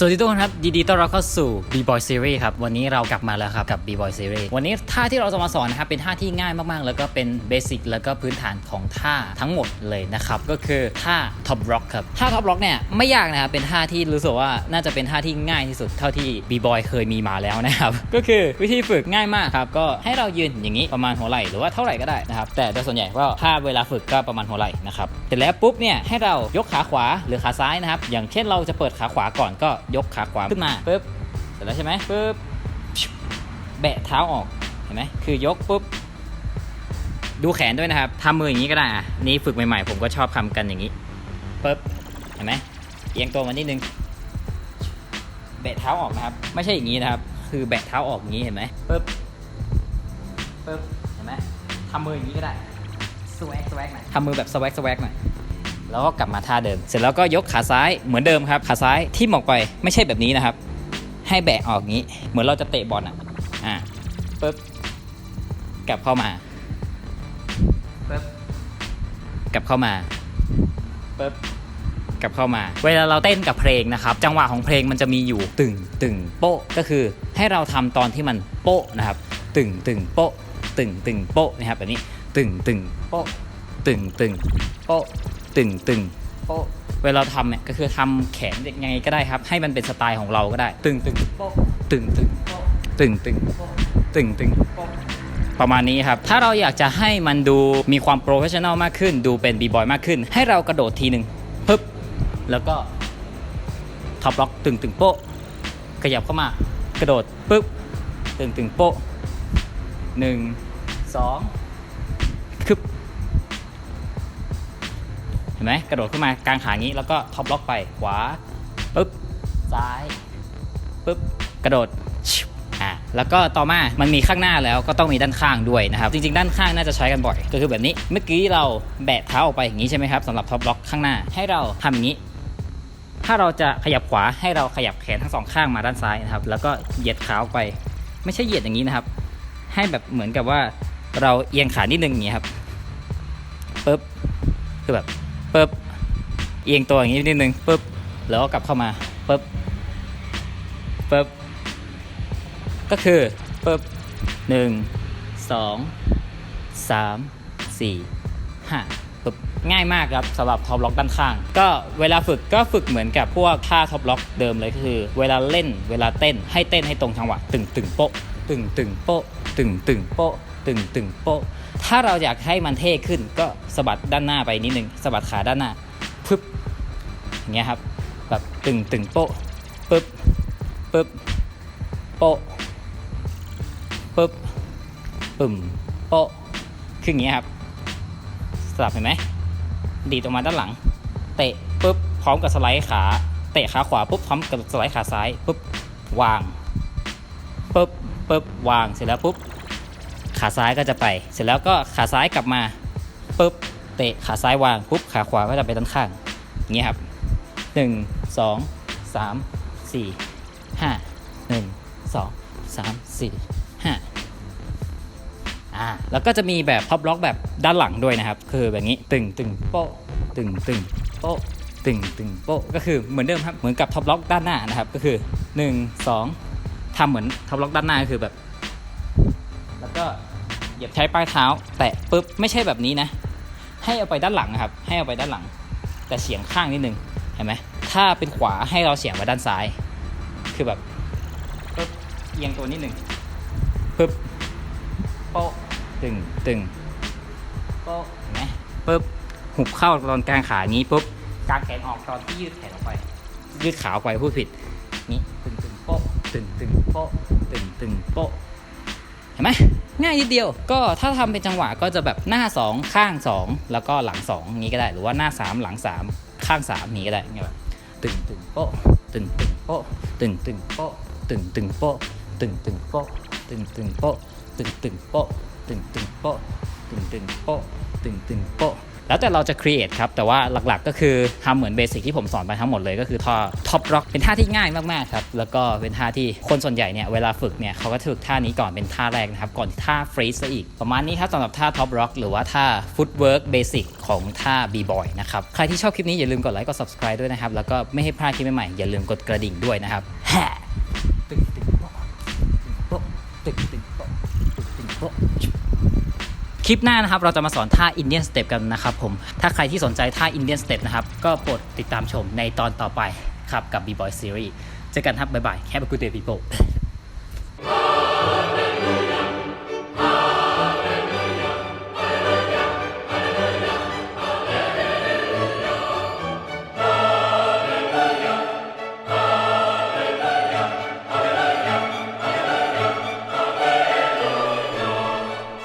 สวัสดีทุกคนครับยินดีต้อนรับเข้าสู่ B-Boy Series ครับ วันนี้เรากลับมาแล้วครับ กับ B-Boy Series วันนี้ท่าที่เราจะมาสอนนะครับ เป็นท่าที่ง่ายมากๆ แล้วก็เป็นเบสิกแล้วก็พื้นฐานของท่าทั้งหมดเลยนะครับ ก็คือท่า Top Rock ครับ ท่า Top Rock เนี่ยไม่ยากนะครับ เป็นท่าที่รู้สึกว่าน่าจะเป็นท่าที่ง่ายที่สุดเท่าที่ B-Boy เคยมีมาแล้วนะครับ ก็คือวิธีฝึกง่ายมากครับ ก็ให้เรายืนอย่างนี้ประมาณหัวไหล่หรือว่าเท่าไหร่ก็ได้นะครับ แต่โดยส่วนใหญ่ก็ถ้าเวลาฝึกก็ประมาณหัวไหล่นะครับ เสร็จแล้วปุ๊บเนี่ยให้เรายกขาขวาหรือขาซ้ายนะครับ อย่างเช่นเราจะเปิดขาขวาก่อนก็ยกขาขวาขึ้นมาปุ๊บเสร็จแล้วใช่ไหมปุ๊บชิบแบะเท้าออกเห็นไหมคือยกปุ๊บดูแขนด้วยนะครับทำมืออย่างนี้ก็ได้อะนี่ฝึกใหม่ๆ ผมก็ชอบทำกันอย่างนี้ปุ๊บเห็นไหมเอียงตัวมานิดนึงแบะเท้าออกนะครับ ไม่ใช่อย่างนี้นะครับ คือแบะเท้าออกอย่างนี้เห็นไหมปุ๊บปุ๊บเห็นไหมทำมืออย่างนี้ก็ได้สวักสวักหน่อยทำมือแบบสวักสวักหน่อย แล้วก็กลับมาท่าเดิม เสร็จแล้วก็ยกขาซ้ายเหมือนเดิมครับ ขาซ้ายที่หมออกไปไม่ใช่แบบนี้นะครับ ให้แบะออกงี้ เหมือนเราจะเตะบอลอะ อ่าปึ๊บกลับเข้ามาปึ๊บกลับเข้ามาปึ๊บกลับเข้ามา เวลาเราเต้นกับเพลงนะครับ จังหวะของเพลงมันจะมีอยู่ตึงตึงโป๊ะก็คือให้เราทำตอนที่มันโป๊ะนะครับ ตึงตึงโป๊ะตึงตึงโป๊ะนะครับแบบนี้ ตึงตึงโป๊ะตึงตึงโป๊ะ ตึงตึงโป๊ะเวลาทำเนี่ยก็คือทำแขนยังไงก็ได้ครับ ให้มันเป็นสไตล์ของเราก็ได้ ตึงตึงโป๊ะตึงตึงโป๊ะตึงตึงโป๊ะตึงตึง โป๊ะ ประมาณนี้ครับ ถ้าเราอยากจะให้มันดูมีความโปรเฟชชั่นอลมากขึ้น ดูเป็นบีบอยมากขึ้น ให้เรากระโดดทีหนึ่งปึ๊บ แล้วก็ท็อปล็อกตึงตึงโป๊ะ ขยับเข้ามากระโดดปึ๊บ ตึงตึงโป๊ะหนึ่งสองคึบ เห็นไหมกระโดดขึ้นมากลางขางนี้แล้วก็ท็อปล็อกไปขวาปึ๊บซ้ายปึ๊บกระโดดอ่าแล้วก็ต่อมามันมีข้างหน้าแล้วก็ต้องมีด้านข้างด้วยนะครับจริงๆ ด้านข้างน่าจะใช้กันบ่อย ก็คือแบบนี้เมื่อกี้เราแบะเท้าออกไปอย่างนี้ใช่ไหมครับสำหรับท็อปล็อกข้างหน้าให้เราทำอย่างนี้ ถ้าเราจะขยับขวาให้เราขยับแขนทั้งสองข้างมาด้านซ้ายนะครับแล้วก็เหยียดขาออกไป ไม่ใช่เหยียดอย่างนี้นะครับ ให้แบบเหมือนกับว่าเราเอียงขานิดนึงอย่างนี้ครับปึ๊บคือแบบ ปึ๊บเอียงตัวอย่างนี้นิดนึงปึ๊บแล้วก็กลับเข้ามาปึ๊บปึ๊บก็คือปึ๊บหนึ่งสองสามสี่ห้าปึ๊บง่ายมากครับสำหรับท็อปล็อกด้านข้าง ก็เวลาฝึกก็ฝึกเหมือนกับพวกท่าท็อปล็อกเดิมเลยก็คือ เวลาเล่นเวลาเต้นให้เต้นให้ตรงจังหวะตึงตึงโป๊ะตึงตึงโป๊ะตึงตึงโป๊ะตึงตึงโป๊ะ ถ้าเราอยากให้มันเท่ขึ้นก็สะบัดด้านหน้าไปนิดนึงสะบัดขาด้านหน้าปึ๊บอย่างเงี้ยครับแบบตึงตึงโป๊ะปึ๊บปึ๊บโป๊ะปึ๊บปึ่มโป๊ะคืออย่างเงี้ยครับสลับเห็นไหมดีดออกมาด้านหลัง เตะปุ๊บพร้อมกับสไลด์ขา เตะขาขวาปุ๊บพร้อมกับสไลด์ขาซ้ายปุ๊บวางปุ๊บปุ๊บวางเสร็จแล้วปุ๊บ ขาซ้ายก็จะไป เสร็จแล้วก็ขาซ้ายกลับมาปุ๊บเตะขาซ้ายวางปุ๊บขาขวาก็จะไปด้านข้างอย่างนี้ครับหนึ่งสองสามสี่ห้าหนึ่งสองสามสี่ห้าอ่าแล้วก็จะมีแบบพับล็อกแบบด้านหลังด้วยนะครับ คือแบบนี้ตึงตึงโป๊ะตึงตึงโป๊ะตึงตึงโป๊ะก็คือเหมือนเดิมครับเหมือนกับท็อปล็อกด้านหน้านะครับก็คือหนึ่งสองทำเหมือนท็อปล็อกด้านหน้าก็คือแบบ แล้วก็เหยียบใช้ปลายเท้า แตะปุ๊บไม่ใช่แบบนี้นะ ให้เอาไปด้านหลังนะครับ ให้เอาไปด้านหลัง แต่เฉียงข้างนิดนึงเห็นไหมถ้าเป็นขวาให้เราเฉียงไปด้านซ้าย คือแบบปุ๊บเอียงตัวนิดนึงปุ๊บโป๊ะตึงตึงโป๊ะเห็นไหมปุ๊บหุบเข้าตอนกลางขาอย่างนี้ปุ๊บกางแขนออกตอนที่ยืดแขนออกไป ยืดขาออกไปพูดผิดนี้ตึงตึงโป๊ะตึงตึงโป๊ะตึงตึงโป๊ะ ห็นไหมง่ายนิดเดียวก็ถ้าทำเป็นจังหวะก็จะแบบหน้า 2 ข้าง 2 แล้วก็หลัง2อย่างนี้ก็ได้ หรือว่าหน้า 3 หลัง 3 ข้าง3อย่างนี้ก็ได้เงี้ยแบบตึงตึงโป๊ะตึงตึงโป๊ะตึงตึงโป๊ะตึงตึงโป๊ะตึงตึงโป๊ะตึงตึงโป๊ะตึงตึงโป๊ะตึงตึงโป๊ะตึงตึงโป๊ะตึงตึงโป๊ะ แล้วแต่เราจะ create ครับ แต่ว่าหลักๆก็คือทำเหมือนเบสิกที่ผมสอนไปทั้งหมดเลยก็คือท่อ top rock เป็นท่าที่ง่ายมากๆครับ แล้วก็เป็นท่าที่คนส่วนใหญ่เนี่ยเวลาฝึกเนี่ยเขาก็ฝึกท่านี้ก่อนเป็นท่าแรกนะครับ ก่อนท่า freeze ซะอีก ประมาณนี้ครับสำหรับท่า top rock หรือว่าท่า footwork basic ของท่า b-boy นะครับ ใครที่ชอบคลิปนี้อย่าลืมกดไลค์กด subscribe ด้วยนะครับ แล้วก็ไม่ให้พลาดคลิปใหม่ๆอย่าลืมกดกระดิ่งด้วยนะครับแฮตึงตึงโป๊ะตึงโป๊ะตึงตึงโป๊ะตึงโป๊ะ คลิปหน้านะครับ เราจะมาสอนท่า Indian Step กันนะครับผม ถ้าใครที่สนใจท่า Indian Step นะครับ ก็โปรดติดตามชมในตอนต่อไปครับกับ B-Boy Series เจอกันครับ บ๊ายบาย Have a good day people